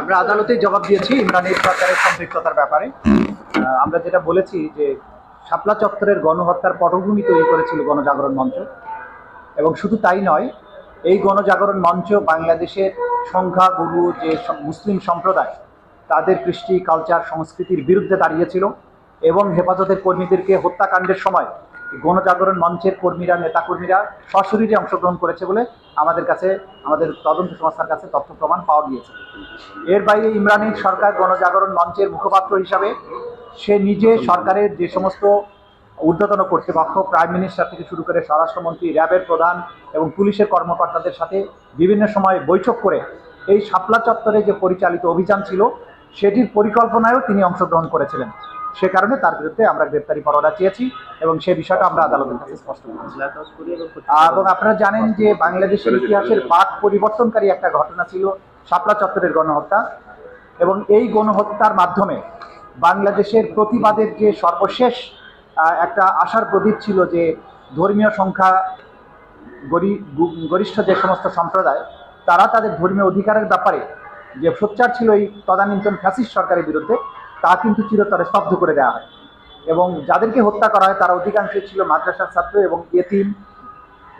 আমরা আদালতে জবাব দিয়েছি ইমরানের সরকারের সম্পৃক্ততার ব্যাপারে। আমরা যেটা বলেছি যে শাপলা চত্বরের গণহত্যার পটভূমি তৈরি করেছিল গণজাগরণ মঞ্চ। এবং শুধু তাই নয়, এই গণজাগরণ মঞ্চ বাংলাদেশের সংখ্যাগুরু যে মুসলিম সম্প্রদায়, তাদের কৃষ্টি কালচার সংস্কৃতির বিরুদ্ধে দাঁড়িয়েছিল এবং হেফাজতের কর্মীদেরকে হত্যাকাণ্ডের সময় গণজাগরণ মঞ্চের কর্মীরা, নেতাকর্মীরা সশরীরে অংশগ্রহণ করেছে বলে আমাদের কাছে, আমাদের তদন্ত সংস্থার কাছে তথ্য প্রমাণ পাওয়া গিয়েছে। এর বাইরে ইমরানের সরকার গণজাগরণ মঞ্চের মুখপাত্র হিসাবে সে নিজে সরকারের যে সমস্ত ঊর্ধ্বতন কর্তৃপক্ষ, প্রাইম মিনিস্টার থেকে শুরু করে স্বরাষ্ট্রমন্ত্রী, র্যাবের প্রধান এবং পুলিশের কর্মকর্তাদের সাথে বিভিন্ন সময় বৈঠক করে এই শাপলা চত্বরে যে পরিচালিত অভিযান ছিল, সেটির পরিকল্পনায়ও তিনি অংশগ্রহণ করেছিলেন। সে কারণে তার বিরুদ্ধে আমরা গ্রেপ্তারি পরোয়ানা চেয়েছি এবং সে বিষয়টা আমরা আদালতের কাছে স্পষ্ট করেছি। এবং আপনারা জানেন যে বাংলাদেশের ইতিহাসের বাক পরিবর্তনকারী একটা ঘটনা ছিল, শাপলা চত্বরের গণহত্যা এবং এই গণহত্যার মাধ্যমে বাংলাদেশের প্রতিবাদের যে সর্বশেষ একটা আশার প্রদীপ ছিল যে ধর্মীয় সংখ্যা গরিষ্ঠ যে সমস্ত সম্প্রদায়, তারা তাদের ধর্মীয় অধিকারের ব্যাপারে যে সোচ্চার ছিল এই তদানীন্তন ফ্যাসিস্ট সরকারের বিরুদ্ধে তা কিন্তু চিরতরে স্তব্ধ করে দেওয়া হয়। এবং যাদেরকে হত্যা করা হয়, তারা অধিকাংশই ছিল মাদ্রাসার ছাত্র এবং এতিম,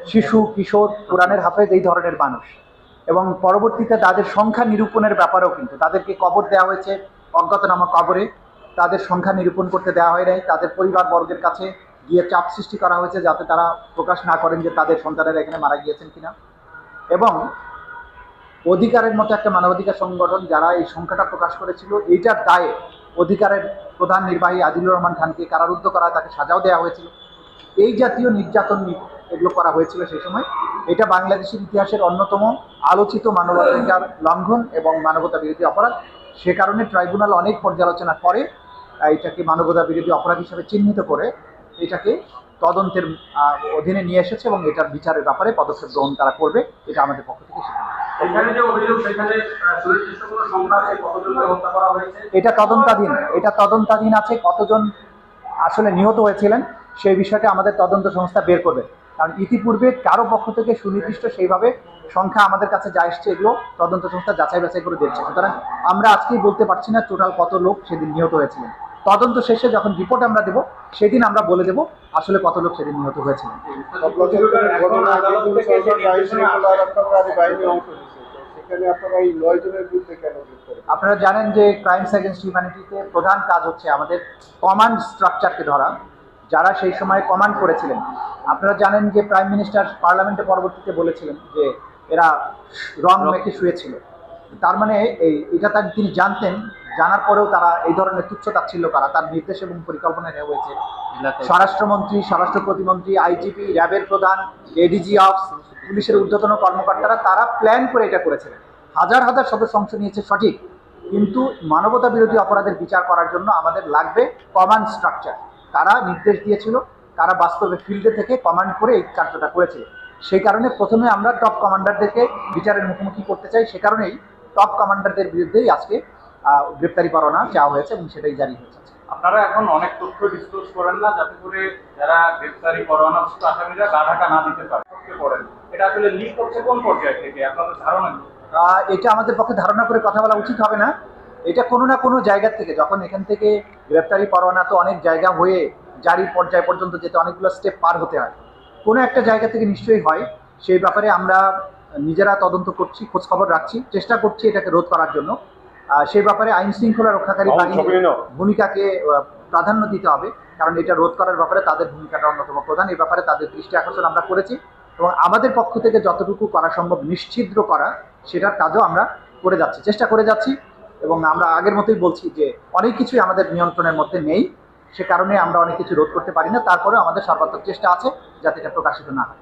শিশু, কিশোর, কোরআনের হাফেজ এই ধরনের মানুষ। এবং পরবর্তীতে তাদের সংখ্যা নিরূপণের ব্যাপারেও কিন্তু, তাদেরকে কবর দেওয়া হয়েছে অজ্ঞাতনামা কবরে। তাদের সংখ্যা নিরূপণ করতে দেওয়া হয় নাই। তাদের পরিবার বর্গের কাছে গিয়ে চাপ সৃষ্টি করা হয়েছে যাতে তারা প্রকাশ না করেন যে তাদের সন্তানেরা এখানে মারা গিয়েছেন কিনা। এবং অধিকারের মতো একটা মানবাধিকার সংগঠন যারা এই সংখ্যাটা প্রকাশ করেছিল, এইটার দায়ে অধিকারের প্রধান নির্বাহী আদিলুর রহমান খানকে কারারুদ্ধ করা তাকে সাজাও দেওয়া হয়েছিল। এই জাতীয় নির্যাতন এগুলো করা হয়েছিল সেই সময়। এটা বাংলাদেশের ইতিহাসের অন্যতম আলোচিত মানবাধিকার লঙ্ঘন এবং মানবতা বিরোধী অপরাধ। সে কারণে ট্রাইব্যুনাল অনেক পর্যালোচনা করে এটাকে মানবতা বিরোধী অপরাধ হিসেবে চিহ্নিত করে এটাকে তদন্তের অধীনে নিয়ে এসেছে এবং এটার বিচারের ব্যাপারে পদক্ষেপ গ্রহণ তারা করবে, এটা আমাদের পক্ষ থেকে। এটা তদন্তাধীন এটা তদন্তাধীন আছে কতজন আসলে নিহত হয়েছিলেন, সেই বিষয়টা আমাদের তদন্ত সংস্থা বের করবে। কারণ ইতিপূর্বে কারও পক্ষ থেকে সুনির্দিষ্ট সেইভাবে সংখ্যা আমাদের কাছে যা এসছে, এগুলো তদন্ত সংস্থা যাচাই বাছাই করে দিচ্ছে সুতরাং আমরা আজকেই বলতে পারছি না টোটাল কত লোক সেদিন নিহত হয়েছিলেন। তদন্ত শেষে যখন রিপোর্ট আমরা দেব সেদিন আমরা বলে দেব আসলে কত লোক সেদিন নিহত সেখানে আপনারা জানেন যে ক্রাইমস এগেনস্ট হিউম্যানিটিতে প্রধান কাজ হচ্ছে আমাদের কমান্ড স্ট্রাকচারকে ধরা। যারা সেই সময় কমান্ড করেছিলেন আপনারা জানেন যে প্রাইম মিনিস্টার পার্লামেন্টে পরবর্তীতে বলেছিলেন যে এরা রং মেখে শুয়েছিল। তার মানে এই এটা তার তিনি জানতেন জানার পরেও তারা এই ধরনের তুচ্ছ তাচ্ছিল্য করা তার নির্দেশ এবং পরিকল্পনা নেওয়া হয়েছে। স্বরাষ্ট্রমন্ত্রী স্বরাষ্ট্র প্রতিমন্ত্রী আইজিপি র্যাবের প্রধান এডিজি অফ পুলিশের ঊর্ধ্বতন কর্মকর্তারা তারা প্ল্যান করে এটা করেছিলেন হাজার হাজার সদস্য অংশ নিয়েছে সঠিক কিন্তু মানবতা বিরোধী অপরাধের বিচার করার জন্য আমাদের লাগবে কমান্ড স্ট্রাকচার তারা নির্দেশ দিয়েছিল তারা বাস্তবে ফিল্ডে থেকে কমান্ড করে এই কার্যটা করেছিল সেই কারণে প্রথমে আমরা টপ কমান্ডারদেরকে বিচারের মুখোমুখি করতে চাই সে কারণেই টপ কমান্ডারদের বিরুদ্ধেই আজকে গ্রেপ্তারি পরোয়ানা চাওয়া হয়েছে এবং সেটাই জারি হয়েছে। আপনারা এখন অনেক তথ্য ডিসক্লোজ করেন না যাতে করে যারা গ্রেফতারি পরোয়ানাভুক্ত আসামিরা গা ঢাকা না দিতে পারে। পড়েন। এটা আসলে লিক হচ্ছে কোন পর্যায় থেকে? আপনাদের ধারণা এটা আমাদের পক্ষে ধারণা করে কথা বলা উচিত হবে না। এটা কোনো না কোনো জায়গা থেকে যখন এখান থেকে গ্রেপ্তারি পরোয়ানা তো অনেক জায়গা হয়ে জারি পর্যায় পর্যন্ত যেতে অনেকগুলো স্টেপ পার হতে হয়। কোনো একটা জায়গা থেকে নিশ্চয়ই হয়। সেই ব্যাপারে আমরা নিজেরা তদন্ত করছি খোঁজ খবর রাখছি চেষ্টা করছি এটাকে রোধ করার জন্য। সেই ব্যাপারে আইন শৃঙ্খলা রক্ষাকারী বাহিনীর ভূমিকাকে প্রাধান্য দিতে হবে কারণ এটা রোধ করার ব্যাপারে তাদের ভূমিকাটা অন্যতম প্রধান এই ব্যাপারে তাদের দৃষ্টি আকর্ষণ আমরা করেছি এবং আমাদের পক্ষ থেকে যতটুকু করা সম্ভব নিশ্চিদ্র করা সেটার কাজও আমরা করে যাচ্ছি চেষ্টা করে যাচ্ছি এবং আমরা আগের মতোই বলছি যে অনেক কিছুই আমাদের নিয়ন্ত্রণের মধ্যে নেই সে কারণে আমরা অনেক কিছু রোধ করতে পারি না তারপরেও আমাদের সর্বাত্মক চেষ্টা আছে যাতে এটা প্রকাশিত না হয়।